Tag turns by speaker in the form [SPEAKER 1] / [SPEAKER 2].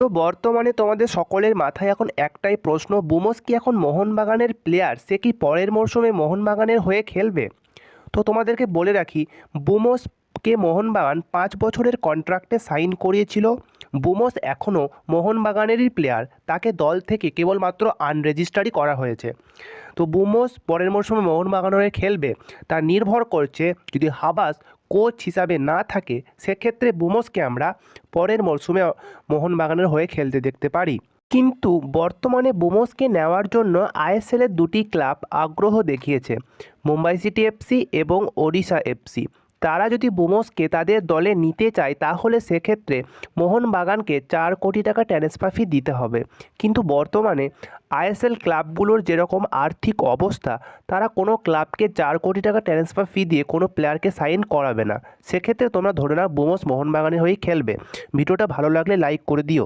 [SPEAKER 1] তো বর্তমানে তোমাদের সকলের মাথায় এখন একটাই প্রশ্ন, বুমস কি এখন মোহনবাগানের প্লেয়ার সে কি পরের মরশুমে মোহনবাগানের হয়ে খেলবে? তো তোমাদেরকে বলে রাখি বুমসকে মোহনবাগান পাঁচ বছরের কন্ট্রাক্টে সাইন করিয়েছিল। বুমস এখনও মোহনবাগানেরই প্লেয়ার তাকে দল থেকে কেবলমাত্র আনরেজিস্টারই করা হয়েছে। তো বুমস পরের মরশুমে মোহনবাগান হয়ে খেলবে। তা নির্ভর করছে যদি হাবাস কোচ হিসাবে না থাকে, সেক্ষেত্রে বুমসকে আমরা পরের মরশুমে মোহনবাগানের হয়ে খেলতে দেখতে পারি। কিন্তু বর্তমানে বুমসকে নেওয়ার জন্য আইএসএলের দুটি ক্লাব আগ্রহ দেখিয়েছে, মুম্বাই সিটি এফসি এবং ওড়িশা এফসি। তারা যদি বুমসকে তাদের দলে নিতে চায়, তাহলে সেক্ষেত্রে মোহনবাগানকে চার কোটি টাকা ট্রান্সফার ফি দিতে হবে। কিন্তু বর্তমানে আইএসএল ক্লাবগুলোর যেরকম আর্থিক অবস্থা, তারা কোনো ক্লাবকে চার কোটি টাকা ট্রান্সফার ফি দিয়ে কোনো প্লেয়ারকে সাইন করাবে না। সেক্ষেত্রে তোমরা ধরে নাও, বুমস মোহনবাগানের হয়েই খেলবে। ভিডিওটা ভালো লাগলে লাইক করে দিও।